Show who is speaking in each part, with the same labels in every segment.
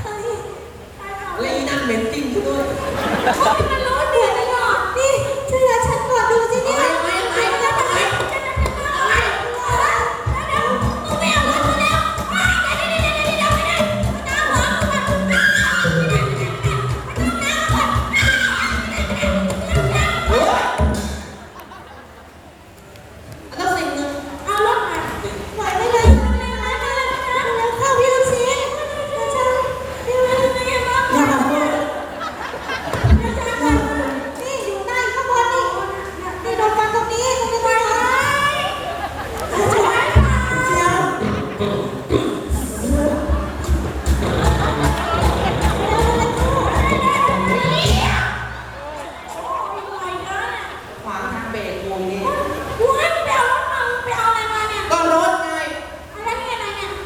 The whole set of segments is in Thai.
Speaker 1: เฮ้ย แล้
Speaker 2: นั่น
Speaker 1: เห
Speaker 2: ม็นทิ้ง
Speaker 1: ด้วย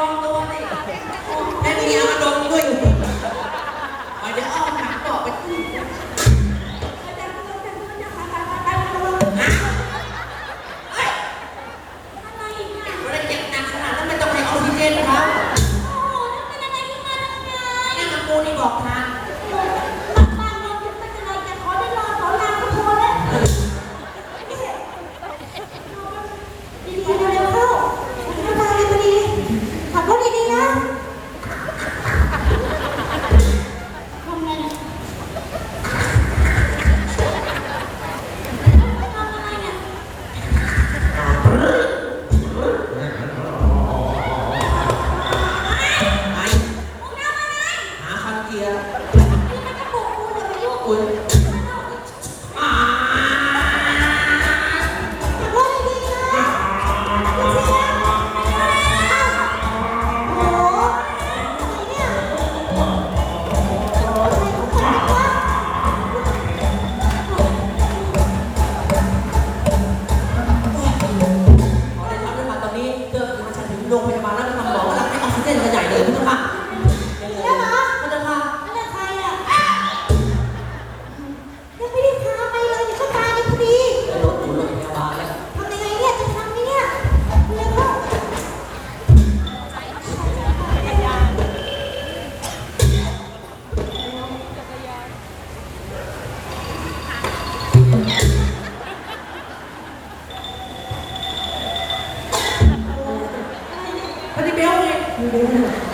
Speaker 2: Lord. Thank you.